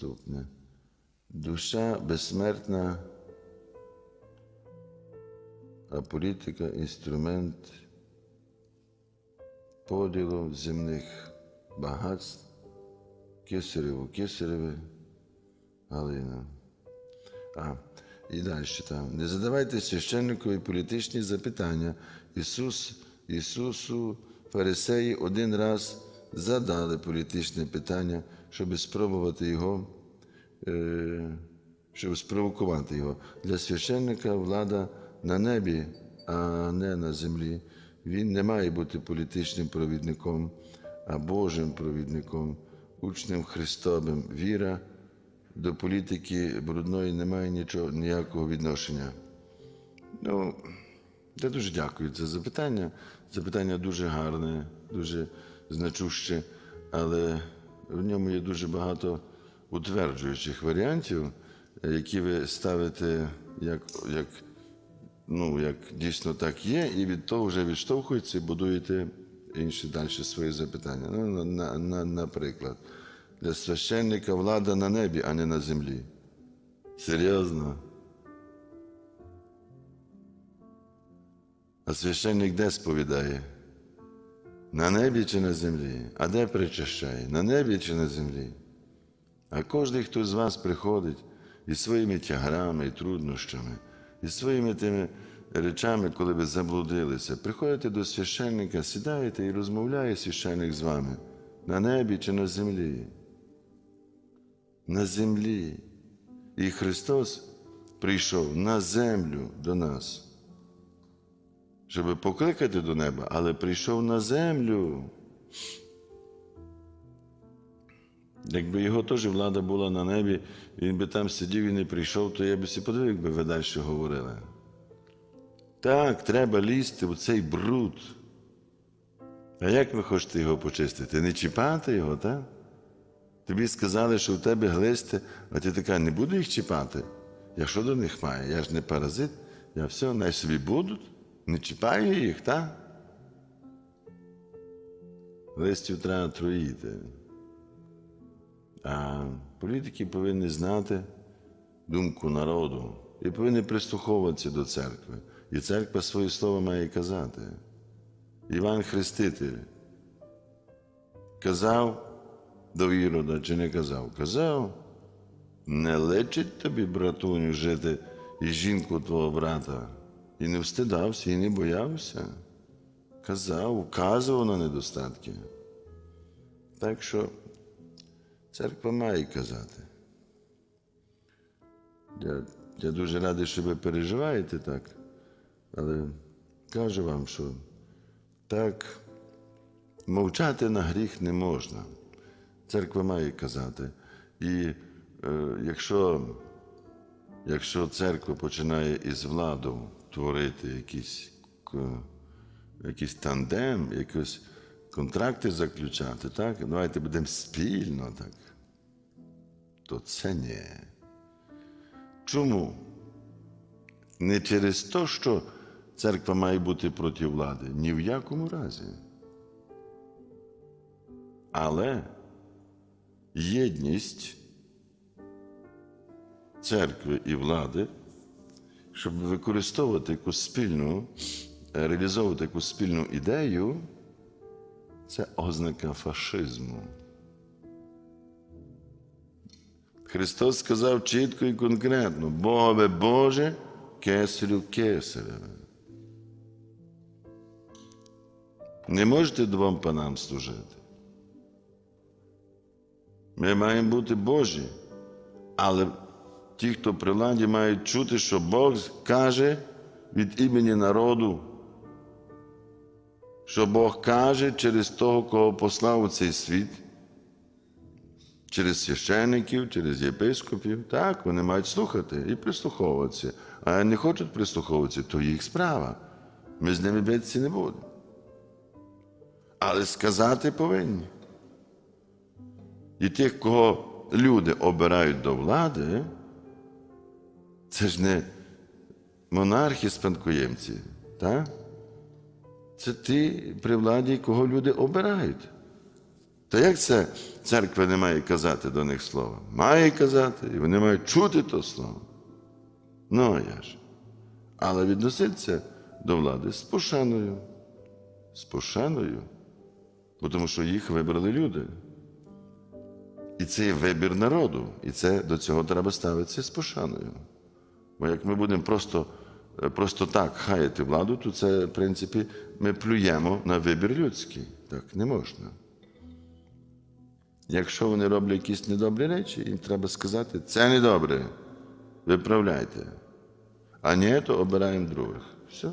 Наступне. Душа безсмертна, а політика інструмент поділу земних багатств. Кесареву, Кесареве, Галина. А, і далі там. Не задавайте священникові політичні запитання. Ісус, Ісусу фарисеї один раз задали політичне питання, щоб спробувати його, е, щоб спровокувати його. Для священника влада на небі, а не на землі. Він не має бути політичним провідником, а Божим провідником, учнем Христовим. Віра до політики брудної не має нічого, ніякого відношення. Ну, я дуже дякую за запитання. Запитання дуже гарне, дуже значуще, але в ньому є дуже багато утверджуючих варіантів, які ви ставите як, як, ну, як дійсно так є, і від того вже відштовхуєтеся і будуєте інші далі свої запитання. Ну, на, на, наприклад, для священника влада на небі, а не на землі. Серйозно? А священник де сповідає? На небі чи на землі? А де причащає? На небі чи на землі? А кожен, хто з вас приходить із своїми тяграми і труднощами, із своїми тими речами, коли ви заблудилися, приходите до священника, сідаєте і розмовляє священник з вами на небі чи на землі. На землі. І Христос прийшов на землю до нас щоб покликати до неба, але прийшов на землю. Якби його теж влада була на небі, він би там сидів і не прийшов, то я би всі подивив, якби ви далі говорили. Так, треба лізти у цей бруд. А як ви хочете його почистити? Не чіпати його, так? Тобі сказали, що в тебе глисти, а ти така, не буду їх чіпати. Я що до них маю? Я ж не паразит, я все, най собі будуть. Не чіпаю їх, так? Листів треба троїти. А політики повинні знати думку народу і повинні прислуховуватися до церкви. І церква своє слово має казати. Іван Хреститель казав до Ірода чи не казав? Казав, не личить тобі, братуню, жити і жінку твого брата. І не встидався, і не боявся. Казав, указував на недостатки. Так що церква має казати. Я, я дуже радий, що ви переживаєте так, але кажу вам, що так мовчати на гріх не можна. Церква має казати. І е, якщо, якщо церква починає із владу творити якийсь, якийсь тандем, якісь контракти заключати, так? Давайте будемо спільно так. То це ні. Чому? Не через те, що церква має бути проти влади, ні в якому разі. Але єдність церкви і влади щоб використовувати якусь спільну, е, реалізовувати якусь спільну ідею, це ознака фашизму. Христос сказав чітко і конкретно: Богове Боже, кесарю кесареве. Не можете двом панам служити. Ми маємо бути Божі, але ті, хто при владі, мають чути, що Бог каже від імені народу, що Бог каже через того, кого послав у цей світ, через священників, через єпископів. Так, вони мають слухати і прислуховуватися. А не хочуть прислуховуватися, то їх справа. Ми з ними битися не будемо. Але сказати повинні. І тих, кого люди обирають до влади, це ж не монархи спадкоємці, так? Це ті при владі, кого люди обирають. То як це церква не має казати до них слова? Має казати, і вони мають чути то слово. Ну, а я ж. Але відноситься до влади з пошаною. З пошаною. Бо тому що їх вибрали люди. І це є вибір народу. І це, до цього треба ставитися з пошаною. Бо як ми будемо просто, е, просто так хаяти владу, то це, в принципі, ми плюємо на вибір людський. Так не можна. Якщо вони роблять якісь недобрі речі, їм треба сказати, це недобре, виправляйте. А ні, то обираємо других. Все.